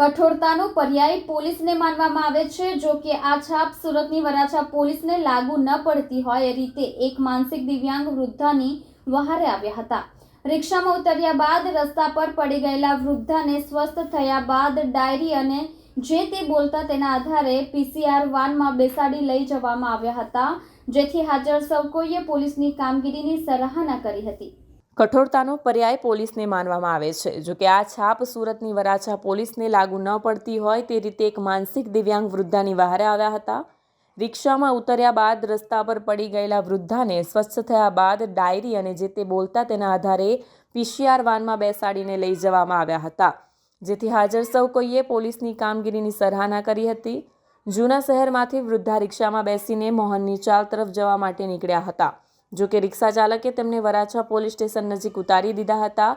કઠોરતાનો પર્યાય પોલીસને માનવામાં આવે છે. જો કે આ છાપ સુરતની વરાછા પોલીસને લાગુ ન પડતી હોય એ રીતે એક માનસિક દિવ્યાંગ વૃદ્ધાની વહારે આવ્યા હતા. રિક્ષામાં ઉતર્યા બાદ રસ્તા પર પડી ગયેલા વૃદ્ધાને સ્વસ્થ થયા બાદ ડાયરી અને જે તે બોલતા તેના આધારે પીસીઆર વાનમાં બેસાડી લઈ જવામાં આવ્યા હતા. જેથી હાજર સૌ કોઈએ પોલીસની કામગીરીની સરાહના કરી હતી. કઠોરતાનો પર્યાય પોલીસને માનવામાં આવે છે. જોકે આ છાપ સુરતની વરાછા પોલીસને લાગુ ન પડતી હોય તે રીતે એક માનસિક દિવ્યાંગ વૃદ્ધાની વહારે આવ્યા હતા. રિક્ષામાં ઉતર્યા બાદ રસ્તા પર પડી ગયેલા વૃદ્ધાને સ્વચ્છ થયા બાદ ડાયરી અને જે તે બોલતા તેના આધારે પીસીઆર વાનમાં બેસાડીને લઈ જવામાં આવ્યા હતા. જેથી હાજર સૌ કોઈએ પોલીસની કામગીરીની સરાહના કરી હતી. જૂના શહેરમાંથી વૃદ્ધા રિક્ષામાં બેસીને મોહનની ચાલ તરફ જવા માટે નીકળ્યા હતા. જો કે રિક્ષા ચાલકે તેમને વરાછા પોલીસ સ્ટેશન નજીક ઉતારી દીધા હતા.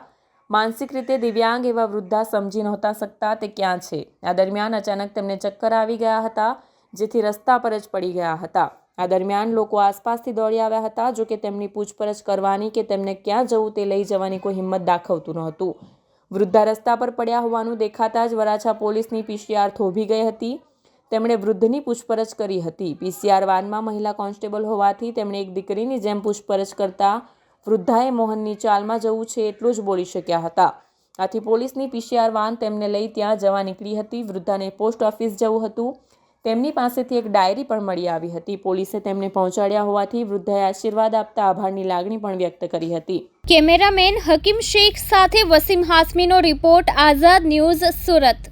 માનસિક રીતે દિવ્યાંગ એવા વૃદ્ધા સમજી નહોતા શકતા તે ક્યાં છે? આ દરમિયાન અચાનક તેમને ચક્કર આવી ગયા હતા, જેથી રસ્તા પર જ પડી ગયા હતા. આ દરમિયાન લોકો આસપાસથી દોડી આવ્યા હતા, જો કે તેમની પૂછપરછ કરવાની કે તેમને ક્યાં જવું તે લઈ જવાની કોઈ હિંમત દાખવતું નહોતું. વૃદ્ધા રસ્તા પર પડ્યા હોવાનું દેખાતા જ વરાછા પોલીસની પીસીઆર થોભી ગઈ હતી. તેમણે વૃદ્ધની પૂછપરછ કરી હતી. પીસીઆર વાનમાં મહિલા કોન્સ્ટેબલ હોવાથી તેમણે એક દીકરીની જેમ પૂછપરછ કરતા વૃદ્ધાએ મોહનની ચાલમાં જવું છે એટલું જ બોલી શક્યા હતા. આથી પોલીસની પીસીઆર વાન તેમને લઈ ત્યાં જવા નીકળી હતી. વૃદ્ધાને પોસ્ટ ઓફિસ જવું હતું. તેમની પાસેથી એક ડાયરી પણ મળી આવી હતી. પોલીસે તેમને પહોંચાડ્યા હોવાથી વૃદ્ધાએ આશીર્વાદ આપતા આભારની લાગણી પણ વ્યક્ત કરી હતી. કેમેરામેન હકીમ શેખ સાથે વસીમ હાસમીનો રિપોર્ટ, આઝાદ ન્યૂઝ સુરત.